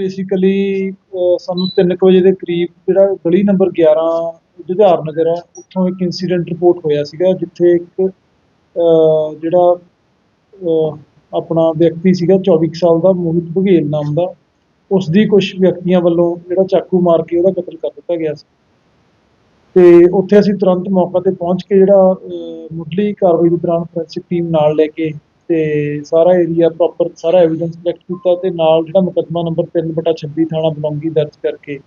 Basically ਸਾਨੂੰ 3 ਵਜੇ ਦੇ ਕਰੀਬ ਜਿਹੜਾ ਗਲੀ ਨੰਬਰ 11 ਜੁਝਾਰ ਨਗਰ ਹੈ ਉੱਥੋਂ ਇੱਕ ਇਨਸੀਡੈਂਟ ਰਿਪੋਰਟ ਹੋਇਆ ਸੀਗਾ ਜਿੱਥੇ ਇੱਕ ਜਿਹੜਾ ਆਪਣਾ ਵਿਅਕਤੀ ਸੀਗਾ 24 ਕੁ ਸਾਲ ਦਾ ਮੋਹਿਤ ਬਘੇਲ ਨਾਮ ਦਾ ਉਸ ਦੀ ਕੁਝ ਵਿਅਕਤੀਆਂ ਵੱਲੋਂ ਜਿਹੜਾ ਚਾਕੂ ਮਾਰ ਕੇ ਉਹਦਾ ਕਤਲ ਕਰ ਦਿੱਤਾ ਗਿਆ ਸੀ। ਤੇ ਉੱਥੇ ਅਸੀਂ ਤੁਰੰਤ ਮੌਕਾ ਤੇ ਪਹੁੰਚ ਕੇ ਜਿਹੜਾ ਅਹ, ਮੁੱਢਲੀ ਕਾਰਵਾਈ ਦੇ ਦੌਰਾਨ ਫੋਰੈਂਸਿਕ ਟੀਮ ਨਾਲ ਲੈ ਕੇ ਤੇ ਸਾਰਾ ਏਰੀਆ ਪ੍ਰੋਪਰ ਸਾਰਾ ਐਵੀਡੈਂਸ ਕਲੈਕਟ ਕੀਤਾ ਤੇ ਨਾਲ ਜਿਹੜਾ ਮੁਕੱਦਮਾ ਨੰਬਰ 3/26 ਥਾਣਾ ਬਲੌਂਗੀ ਦਰਜ ਕਰਕੇ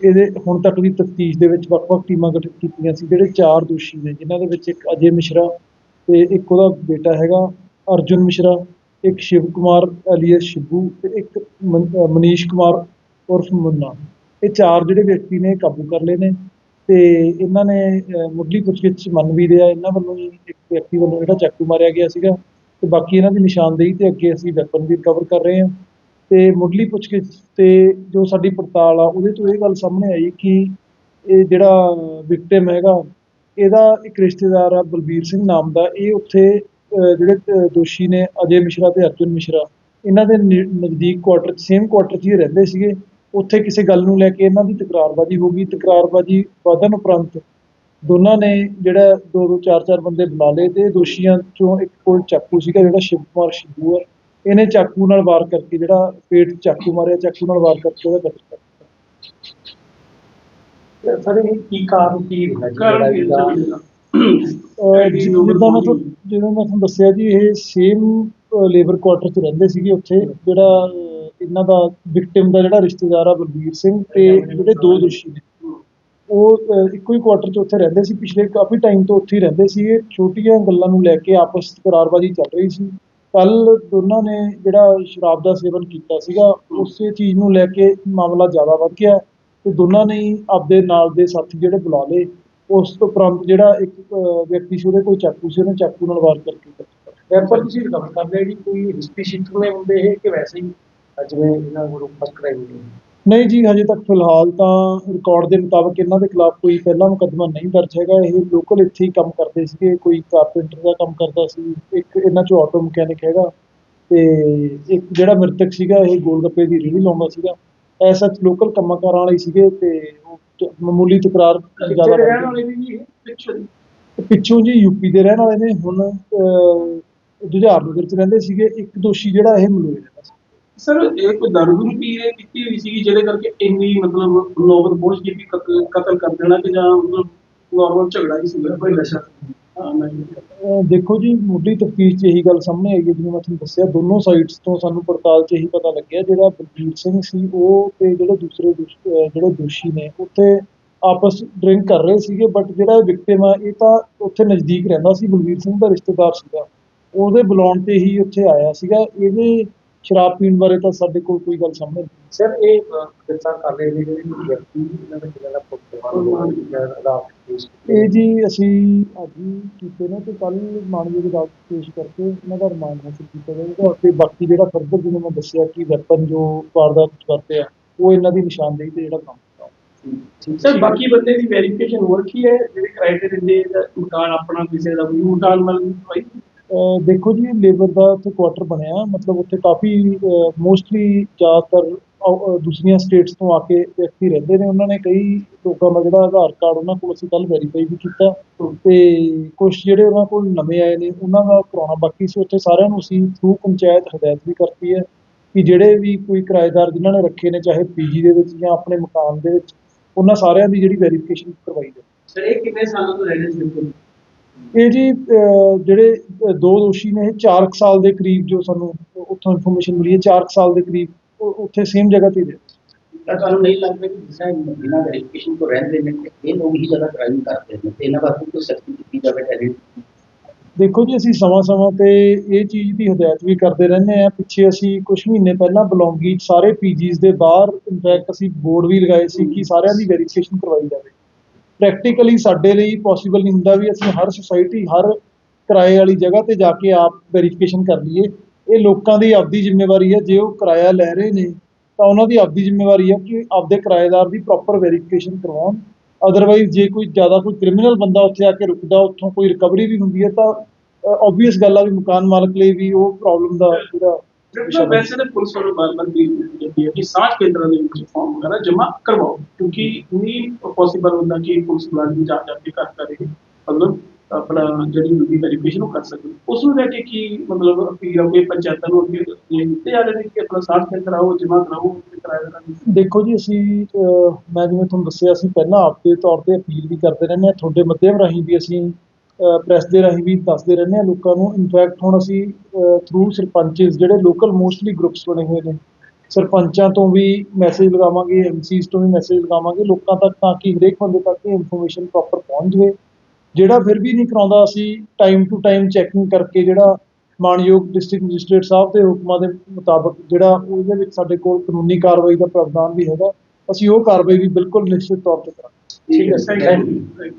ਇਹਦੇ ਹੁਣ ਤੱਕ ਦੀ ਤਫਤੀਸ਼ ਦੇ ਵਿੱਚ ਵੱਖ-ਵੱਖ ਟੀਮਾਂ ਗਠਿਤ ਕੀਤੀਆਂ ਸੀ ਜਿਹੜੇ ਚਾਰ ਦੋਸ਼ੀ ਨੇ ਜਿਨ੍ਹਾਂ ਦੇ ਵਿੱਚ ਇੱਕ ਅਜੇ ਮਿਸ਼ਰਾ ਤੇ ਇੱਕ ਉਹਦਾ ਬੇਟਾ ਹੈਗਾ ਅਰਜੁਨ ਮਿਸ਼ਰਾ ਇੱਕ ਸ਼ਿਵ ਕੁਮਾਰ ਅਲੀਅਸ ਸ਼ਿਬੂ ਤੇ ਇੱਕ ਮਨੀਸ਼ ਕੁਮਾਰ ਉਰਫ ਮੁੰਨਾ। ਇਹ ਚਾਰ ਜਿਹੜੇ ਵਿਅਕਤੀ ਨੇ ਕਾਬੂ ਕਰ ਲਏ ਨੇ ਤੇ ਇਹਨਾਂ ਨੇ ਅਹ, ਮੁੱਢਲੀ ਪੁੱਛਗਿੱਛ ਮੰਨ ਵੀ ਲਿਆ। ਇਹਨਾਂ ਵੱਲੋਂ ਹੀ ਇੱਕ ਵਿਅਕਤੀ ਵੱਲੋਂ ਜਿਹੜਾ ਚਾਕੂ ਮਾਰਿਆ ਗਿਆ ਸੀਗਾ। ਤੇ ਬਾਕੀ ਇਹਨਾਂ ਦੀ ਨਿਸ਼ਾਨਦੇਹੀ ਤੇ ਅੱਗੇ ਅਸੀਂ ਵੈਪਨ ਵੀ ਰਿਕਵਰ ਕਰ ਰਹੇ ਹਾਂ। ਤੇ ਮੁੱਢਲੀ ਪੁੱਛਗਿੱਛ ਤੇ ਜੋ ਸਾਡੀ ਪੜਤਾਲ ਆ ਉਹਦੇ ਤੋਂ ਇਹ ਗੱਲ ਸਾਹਮਣੇ ਆਈ ਕਿ ਇਹ ਜਿਹੜਾ ਵਿਕਟਿਮ ਹੈਗਾ ਇਹਦਾ ਇੱਕ ਰਿਸ਼ਤੇਦਾਰ ਆ ਬਲਬੀਰ ਸਿੰਘ ਨਾਮ ਦਾ। ਇਹ ਉੱਥੇ ਅਹ, ਜਿਹੜੇ ਦੋਸ਼ੀ ਨੇ ਅਜੇ ਮਿਸ਼ਰਾ ਤੇ ਅਰਜੁਨ ਮਿਸ਼ਰਾ ਇਹਨਾਂ ਦੇ ਨ- ਨਜ਼ਦੀਕ ਕੁਆਟਰ ਸੇਮ ਕੁਆਟਰ 'ਚ ਹੀ ਰਹਿੰਦੇ ਸੀਗੇ। ਉੱਥੇ ਕਿਸੇ ਗੱਲ ਨੂੰ ਲੈ ਕੇ ਇਹਨਾਂ ਦੀ ਤਕਰਾਰਬਾਜ਼ੀ ਹੋ ਗਈ। ਤਕਰਾਰਬਾਜ਼ੀ ਵਧਣ ਉਪਰੰਤ ਦੋਨਾਂ ਨੇ ਜਿਹੜਾ ਦੋ ਦੋ ਚਾਰ ਚਾਰ ਬੰਦੇ ਬੁਲਾ ਲਏ ਤੇ ਦੋਸ਼ੀਆਂ ਚੋਂ ਇੱਕ ਕੋਲ ਚਾਕੂ ਸੀਗਾ ਜਿਹੜਾ ਸ਼ਿਵ ਕੁਮਾਰ ਸ਼ਿਬੂ ਹੈ ਇਹਨੇ ਚਾਕੂ ਨਾਲ ਵਾਰ ਕਰਕੇ ਜਿਹੜਾ ਪੇਟ ਚਾਕੂ ਮਾਰਿਆ ਚਾਕੂ ਨਾਲ ਵਾਰ ਕਰਕੇ ਉਹਦਾ ਕਤਲ ਕਰ ਦਿੱਤਾ। ਸਰ ਇਹ ਕੀ ਕਾਰਨ ਕੀ ਰਿਹਾ ਜੀ? ਕਾਰਨ ਲੜਾਈ ਕੀ ਦਾ ਹੈ? ਅਹ ਜਿ- ਜਿੱਦਾਂ ਮੈਂ ਤੁਹਾਨੂੰ ਜਿਵੇਂ ਮੈਂ ਤੁਹਾਨੂੰ ਦੱਸਿਆ ਜੀ ਇਹ ਸੇਮ ਲੇਬਰ ਕੁਆਟਰ 'ਚ ਰਹਿੰਦੇ ਸੀਗੇ ਉੱਥੇ। ਜਿਹੜਾ ਇਹਨਾਂ ਦਾ ਵਿਕਟਿਮ ਦਾ ਜਿਹੜਾ ਰਿਸ਼ਤੇਦਾਰ ਆ ਬਲਬੀਰ ਸਿੰਘ ਤੇ ਜਿਹੜੇ ਦੋ ਦੋਸ਼ੀ ਨੇ। ਉਹ ਇੱਕੋ ਹੀ ਕੁਆਟਰ 'ਚ ਉੱਥੇ ਰਹਿੰਦੇ ਸੀ, ਪਿਛਲੇ ਕਾਫੀ ਟਾਈਮ ਤੋਂ ਉੱਥੇ ਹੀ ਰਹਿੰਦੇ ਸੀ ਛੋਟੀਆਂ ਗੱਲਾਂ ਨੂੰ ਲੈ ਕੇ ਆਪਸ 'ਚ ਤਕਰਾਰਬਾਜ਼ੀ ਚੱਲ ਰਹੀ ਸੀ। ਕੱਲ ਦੋਨਾਂ ਨੇ ਜਿਹੜਾ ਸ਼ਰਾਬ ਦਾ ਸੇਵਨ ਕੀਤਾ ਸੀਗਾ, ਉਸੇ ਚੀਜ਼ ਨੂੰ ਲੈ ਕੇ ਮਾਮਲਾ ਜ਼ਿਆਦਾ ਵੱਧ ਗਿਆ। ਤੇ ਦੋਨਾਂ ਨੇ ਆਪਦੇ ਨਾਲ ਦੇ ਸਾਥੀ ਜਿਹੜੇ ਬੁਲਾ ਲਏ। ਉਸ ਤੋਂ ਉਪਰੰਤ ਜਿਹੜਾ ਇੱਕ ਵਿਅਕਤੀ ਸੀ, ਉਹਦੇ ਕੋਲ ਚਾਕੂ ਸੀ, ਉਹਨੇ ਚਾਕੂ ਨਾਲ ਵਾਰ ਕਰਕੇ ਵੈਪਨ ਤੁਸੀਂ ਰਿਕਵਰ ਕਰ ਲਿਆ ਜੀ, ਕੋਈ ਹਿਸਟਰੀ ਸ਼ੀਟ में ਹੁੰਦੇ ਇਹ ਕਿ ਵੈਸੇ ਹੀ ਜਿਵੇਂ ਇਹਨਾਂ ਕੋਲ ਫਸਟ ਕ੍ਰਾਈਮ ਹੁੰਦੇ ਨਹੀਂ ਜੀ ਹਜੇ ਤੱਕ ਫਿਲਹਾਲ ਤਾਂ ਰਿਕਾਰਡ ਦੇ ਮੁਤਾਬਕ ਇਹਨਾਂ ਦੇ ਖਿਲਾਫ ਕੋਈ ਪਹਿਲਾ ਮੁਕੱਦਮਾ ਨਹੀਂ ਦਰਜ ਹੈਗਾ। ਇਹ ਲੋਕਲ ਇੱਥੇ ਹੀ ਕੰਮ ਕਰਦੇ ਸੀਗੇ। ਕੋਈ ਕਾਰਪੈਂਟਰ ਦਾ ਕੰਮ ਕਰਦਾ ਸੀ। ਇੱਕ ਇਹਨਾਂ ਚੋਂ ਆਟੋ ਮਕੈਨਿਕ ਹੈਗਾ ਤੇ ਇੱਕ ਜਿਹੜਾ ਮ੍ਰਿਤਕ ਸੀਗਾ ਇਹ ਗੋਲ ਗੱਪੇ ਦੀ ਰੇਹੜੀ ਲਾਉਂਦਾ ਸੀਗਾ। ਐਸਾ ਲੋਕਲ ਕੰਮਾਂ ਕਾਰਾਂ ਵਾਲੇ ਸੀਗੇ ਤੇ ਉਹ ਮਾਮੂਲੀ ਤਕਰਾਰ ਜ਼ਿਆਦਾ ਰਹਿਣ ਵਾਲੇ ਇਹ ਪਿੱਛੋਂ ਜੀ? ਯੂਪੀ ਦੇ ਰਹਿਣ ਵਾਲੇ ਨੇ। ਹੁਣ ਜੁਝਾਰ ਨਗਰ ਚ ਰਹਿੰਦੇ ਸੀਗੇ। ਇੱਕ ਦੋਸ਼ੀ ਜਿਹੜਾ ਇਹ ਮਲੂਏ ਰਹਿੰਦਾ ਸੀ। ਸਰ ਇਹ ਕੋਈ ਦਾਰੂ ਦੂਰੂ ਪੀ ਰਹੇ ਪੀਤੀ ਹੋਈ ਸੀਗੀ ਜਿਹਦੇ ਕਰਕੇ ਇੰਨੀ ਮਤਲਬ ਨੌਬਤ ਪਹੁੰਚ ਗਈ ਵੀ ਕਤਲ ਕਤਲ ਕਰ ਦੇਣਾ ਕਿ ਜਾਂ ਮਤਲਬ ਨਾਰਮਲ ਝਗੜਾ ਹੀ ਸੀਗਾ? ਕੋਈ ਨਸ਼ਾ ਹਾਂ ਨਹੀਂ ਅਹ ਦੇਖੋ ਜੀ ਮੁੱਢਲੀ ਤਫਤੀਸ਼ 'ਚ ਇਹੀ ਗੱਲ ਸਾਹਮਣੇ ਆਈ ਹੈ ਜਿਵੇਂ ਮੈਂ ਤੁਹਾਨੂੰ ਦੱਸਿਆ ਦੋਨੋਂ ਸਾਈਡਸ ਤੋਂ ਸਾਨੂੰ ਪੜਤਾਲ 'ਚ ਇਹੀ ਪਤਾ ਲੱਗਿਆ ਜਿਹੜਾ ਬਲਬੀਰ ਸਿੰਘ ਸੀ ਉਹ ਤੇ ਜਿਹੜੇ ਦੂਸਰੇ ਦੋਸ਼- ਅਹ ਜਿਹੜੇ ਦੋਸ਼ੀ ਨੇ ਉੱਥੇ ਆਪਸ ਡਰਿੰਕ ਕਰ ਰਹੇ ਸੀਗੇ ਬਟ ਜਿਹੜਾ ਵਿਕਟਿਮ ਆ ਇਹ ਤਾਂ ਉੱਥੇ ਨਜ਼ਦੀਕ ਰਹਿੰਦਾ ਸੀ ਬਲਬੀਰ ਸਿੰਘ ਦਾ ਰਿਸ਼ਤੇਦਾਰ ਸੀਗਾ। ਉਹਦੇ ਬੁਲਾਉਣ ਤੇ ਹੀ ਉੱਥੇ ਆਇਆ ਸੀਗਾ। ਇਹਦੇ ਸ਼ਰਾਬ ਪੀਣ ਬਾਰੇ ਤਾਂ ਸਾਡੇ ਕੋਲ ਕੋਈ ਗੱਲ ਸਾਹਮਣੇ ਨਹੀਂ ਸਰ ਇਹ ਕਿਸਾ ਕਰ ਰਹੇ ਨੇ ਜਿਹੜੇ ਵਿਅਕਤੀ ਇਹਨਾਂ ਦਾ ਜਿਹੜਾ ਪੁੱਤਰ ਜਾਂ ਰਾਤ ਇਹ ਜੀ ਅਸੀਂ ਅੱਜ ਹੀ ਕੀਤੇ ਨੇ ਤੇ ਕੱਲ ਮਾਨਯੋਗ ਅਦਾਲਤ 'ਚ ਪੇਸ਼ ਕਰਕੇ ਇਹਨਾਂ ਦਾ ਰਿਮਾਂਡ ਹਾਸਲ ਕੀਤਾ ਜਾਵੇਗਾ ਤੇ ਬਾਕੀ ਜਿਹੜਾ ਫਰਦਰ ਜਿਵੇਂ ਮੈਂ ਦੱਸਿਆ ਕਿ ਵੈਪਨ ਜੋ ਵਾਰਦਾਤ ਵਰਤੇ ਆ ਉਹ ਇਹਨਾਂ ਦੀ ਨਿਸ਼ਾਨਦੇਹੀ ਤੇ ਜਿਹੜਾ ਕੰਮ ਸਰ ਬਾਕੀ ਬੰਦੇ ਦੀ ਵੈਰੀਫਿਕੇਸ਼ਨ ਹੋ ਰੱਖੀ ਹੈ? ਜਿਹੜੇ ਕਿਰਾਏ ਤੇ ਦਿੰਦੇ ਆ, ਮਕਾਨ ਆਪਣਾ ਕਿਸੇ ਦਾ ਵੀ ਮਕਾਨ ਮਤਲਬ ਦੇਖੋ ਜੀ ਲੇਬਰ ਦਾ ਉੱਥੇ ਕੁਆਟਰ ਬਣਿਆ। ਮਤਲਬ ਉੱਥੇ ਕਾਫੀ ਮੋਸਟਲੀ ਜ਼ਿਆਦਾਤਰ ਅਹ, ਦੂਸਰੀਆਂ ਸਟੇਟਸ ਤੋਂ ਆ ਕੇ ਵਿਅਕਤੀ ਰਹਿੰਦੇ ਨੇ। ਉਹਨਾਂ ਨੇ ਕਈ ਲੋਕਾਂ ਦਾ ਜਿਹੜਾ ਆਧਾਰ ਕਾਰਡ ਉਹਨਾਂ ਕੋਲ ਅਸੀਂ ਕੱਲ ਵੈਰੀਫਾਈ ਵੀ ਕੀਤਾ। ਤੇ ਕੁਝ ਜਿਹੜੇ ਉਹਨਾਂ ਕੋਲ ਨਵੇਂ ਆਏ ਨੇ ਉਹਨਾਂ ਦਾ ਕਰਾਉਣਾ। ਬਾਕੀ ਸੀ ਉੱਥੇ ਸਾਰਿਆਂ ਨੂੰ ਅਸੀਂ ਥਰੂ ਪੰਚਾਇਤ ਹਦਾਇਤ ਵੀ ਕਰਤੀ ਹੈ ਕਿ ਜਿਹੜੇ ਵੀ ਕੋਈ ਕਿਰਾਏਦਾਰ ਜਿਨ੍ਹਾਂ ਨੇ ਰੱਖੇ ਨੇ ਚਾਹੇ ਪੀਜੀ ਦੇ ਵਿੱਚ ਜਾਂ ਆਪਣੇ ਮਕਾਨ ਦੇ ਵਿੱਚ ਉਹਨਾਂ ਸਾਰਿਆਂ ਦੀ ਜਿਹੜੀ ਵੈਰੀਫਿਕੇਸ਼ਨ ਕਰਵਾਈ ਜਾਵੇ। ਸਰ ਇਹ ਕਿੰਨੇ ਸਾਲਾਂ ਤੋਂ ਰਹਿ ਰਹੇ ਸੀ? ਇਹ ਜੀ ਜਿਹੜੇ ਦੋ ਦੋਸ਼ੀ ਨੇ ਇਹ 4 ਸਾਲ ਦੇ ਕਰੀਬ ਜੋ ਸਾਨੂੰ ਉੱਥੋਂ ਇਨਫੋਰਮੇਸ਼ਨ ਮਿਲੀ ਹੈ 4 ਸਾਲ ਦੇ ਕਰੀਬ ਉੱਥੇ ਸੇਮ ਜਗ੍ਹਾ ਤੇ ਤਾਂ ਤੁਹਾਨੂੰ ਨਹੀਂ ਲੱਗਦਾ ਕਿ ਜਿਸ ਬਿਨਾਂ ਵੈਰੀਫਿਕੇਸ਼ਨ ਤੋਂ ਰਹਿੰਦੇ ਨੇ ਇਹ ਲੋਕ ਹੀ ਜ਼ਿਆਦਾ ਕ੍ਰਾਈਮ ਕਰਦੇ ਨੇ ਤੇ ਇਹਨਾਂ ਵਾਸਤੇ ਕੋਈ ਸਖਤੀ ਕੀਤੀ ਜਾਵੇ ਟੈਲੈਂਟ ਦੇਖੋ ਜੀ ਅਸੀਂ ਸਮਾਂ-ਸਮਾਂ ਤੇ ਇਹ ਚੀਜ਼ ਦੀ ਹਦਾਇਤ ਵੀ ਕਰਦੇ ਰਹਿੰਦੇ ਆ ਪਿੱਛੇ ਅਸੀਂ ਕੁਝ ਮਹੀਨੇ ਪਹਿਲਾਂ ਬਲੌਂਗੀ ਸਾਰੇ ਪੀਜੀਜ਼ ਦੇ ਬਾਹਰ ਇਨਫੈਕਟ ਅਸੀਂ ਬੋਰਡ ਵੀ ਲਗਾਏ ਸੀ ਕਿ ਸਾਰਿਆਂ ਦੀ ਵੈਰੀਫਿਕੇਸ਼ਨ ਕਰਵਾਈ ਜਾਵੇ। ਪ੍ਰੈਕਟੀਕਲੀ ਸਾਡੇ ਲਈ ਪੋਸੀਬਲ ਨਹੀਂ ਹੁੰਦਾ ਵੀ ਅਸੀਂ ਹਰ ਸੁਸਾਇਟੀ ਹਰ ਕਿਰਾਏ ਵਾਲੀ ਜਗ੍ਹਾ ਤੇ ਜਾ ਕੇ ਆਪ ਵੈਰੀਫਿਕੇਸ਼ਨ ਕਰ ਲਈਏ। ਇਹ ਲੋਕਾਂ ਦੀ ਆਪਦੀ ਜ਼ਿੰਮੇਵਾਰੀ ਹੈ, ਜੇ ਉਹ ਕਿਰਾਇਆ ਲੈ ਰਹੇ ਨੇ, ਤਾਂ ਉਹਨਾਂ ਦੀ ਆਪਦੀ ਜ਼ਿੰਮੇਵਾਰੀ ਹੈ ਕਿ ਆਪਦੇ ਕਿਰਾਏਦਾਰ ਦੀ ਪ੍ਰੋਪਰ ਵੈਰੀਫਿਕੇਸ਼ਨ ਕਰਵਾਉਣ। ਅਦਰਵਾਈਜ਼ ਜੇ ਕੋਈ ਜ਼ਿਆਦਾ ਕੋਈ ਕ੍ਰਿਮੀਨਲ ਬੰਦਾ ਉੱਥੇ ਆ ਕੇ ਰੁਕਦਾ, ਉੱਥੋਂ ਕੋਈ ਰਿਕਵਰੀ ਵੀ ਹੁੰਦੀ ਹੈ, ਤਾਂ ਆਬਵੀਅਸ ਗੱਲ ਆ ਵੀ ਮਕਾਨ ਮਾਲਕ ਲਈ ਵੀ ਉਹ ਪ੍ਰੋਬਲਮ ਦਾ ਜਿਹੜਾ ਜਿਹੜਾ ਵੈਸੇ ਤਾਂ ਪੁਲਿਸ ਵੱਲੋਂ ਬਾਰ-ਬਾਰ ਵੀ ਜਾਂਦੀ ਹੈ ਕਿ ਸਾਂਝ ਕੇਂਦਰਾਂ ਦੇ ਵਿੱਚ ਫਾਰਮ ਵਗੈਰਾ ਜਮ੍ਹਾਂ ਕਰਵਾਓ ਕਿਉਂਕਿ ਨਹੀਂ ਪੋਸੀਬਲ ਹੁੰਦਾ ਕਿ ਪੁਲਿਸ ਮੁਲਾਜ਼ਮ ਜਾ ਜਾ ਕੇ ਘਰ ਕਰੇ ਮਤਲਬ ਆਪਣਾ ਜਿਹੜੀ ਵੀ ਵੈਰੀਫਿਕੇਸ਼ਨ ਉਹ ਕਰ ਸਕਦੇ ਉਸ ਨੂੰ ਲੈ ਕੇ ਕੀ ਮਤਲਬ ਅਪੀਲ ਆ ਕੋਈ ਪੰਚਾਇਤਾਂ ਨੂੰ ਅੱਗੇ ਦਿੱਤੇ ਜਾ ਰਹੇ ਨੇ ਕਿ ਆਪਣਾ ਸਾਂਝ ਕੇਂਦਰ ਆਓ ਜਮ੍ਹਾਂ ਕਰਾਓ ਤੇ ਕਿਰਾਇਆ ਦੇਣਾ ਨਹੀਂ ਦੇਖੋ ਜੀ ਅਸੀਂ ਮੈਂ ਜਿਵੇਂ ਤੁਹਾਨੂੰ ਦੱਸਿਆ ਸੀ ਪਹਿਲਾਂ ਆਪਦੇ ਤੌਰ ਤੇ ਅਪੀਲ ਵੀ ਕਰਦੇ ਰਹਿੰਦੇ ਹਾਂ ਤੁਹਾਡੇ ਮਾਧਿਅਮ ਰਾਹੀਂ ਵੀ ਅਸੀਂ ਪ੍ਰੈਸ ਦੇ ਰਾਹੀਂ ਵੀ ਦੱਸਦੇ ਰਹਿੰਦੇ ਹਾਂ ਲੋਕਾਂ ਨੂੰ। ਇਨਫੈਕਟ ਹੁਣ ਅਸੀਂ ਥਰੂ ਸਰਪੰਚਸ ਜਿਹੜੇ ਲੋਕਲ ਮੋਸਟਲੀ ਗਰੁੱਪਸ ਬਣੇ ਹੋਏ ਨੇ ਸਰਪੰਚਾਂ ਤੋਂ ਵੀ ਮੈਸੇਜ ਲਗਾਵਾਂਗੇ ਐਮਸੀਸ ਤੋਂ ਵੀ ਮੈਸੇਜ ਲਗਾਵਾਂਗੇ ਲੋਕਾਂ ਤੱਕ ਤਾਂ ਕਿ ਹਰੇਕ ਬੰਦੇ ਤੱਕ ਇਹ ਇਨਫੋਰਮੇਸ਼ਨ ਪ੍ਰੋਪਰ ਪਹੁੰਚ ਜਾਵੇ। ਜਿਹੜਾ ਫਿਰ ਵੀ ਨਹੀਂ ਕਰਾਉਂਦਾ ਅਸੀਂ ਟਾਈਮ ਟੂ ਟਾਈਮ ਚੈਕਿੰਗ ਕਰਕੇ ਜਿਹੜਾ ਮਾਨਯੋਗ ਡਿਸਟ੍ਰਿਕਟ ਮੈਜਿਸਟ੍ਰੇਟ ਸਾਹਿਬ ਦੇ ਹੁਕਮਾਂ ਦੇ ਮੁਤਾਬਕ ਜਿਹੜਾ ਉਹਦੇ ਵਿੱਚ ਸਾਡੇ ਕੋਲ ਕਾਨੂੰਨੀ ਕਾਰਵਾਈ ਦਾ ਪ੍ਰਾਵਧਾਨ ਵੀ ਹੈਗਾ ਅਸੀਂ ਉਹ ਕਾਰਵਾਈ ਵੀ ਬਿਲਕੁਲ ਨਿਸ਼ਚਿਤ ਤੌਰ ਤੇ ਕਰਾਂਗੇ। ਠੀਕ ਹੈ ਥੈਂਕ ਯੂ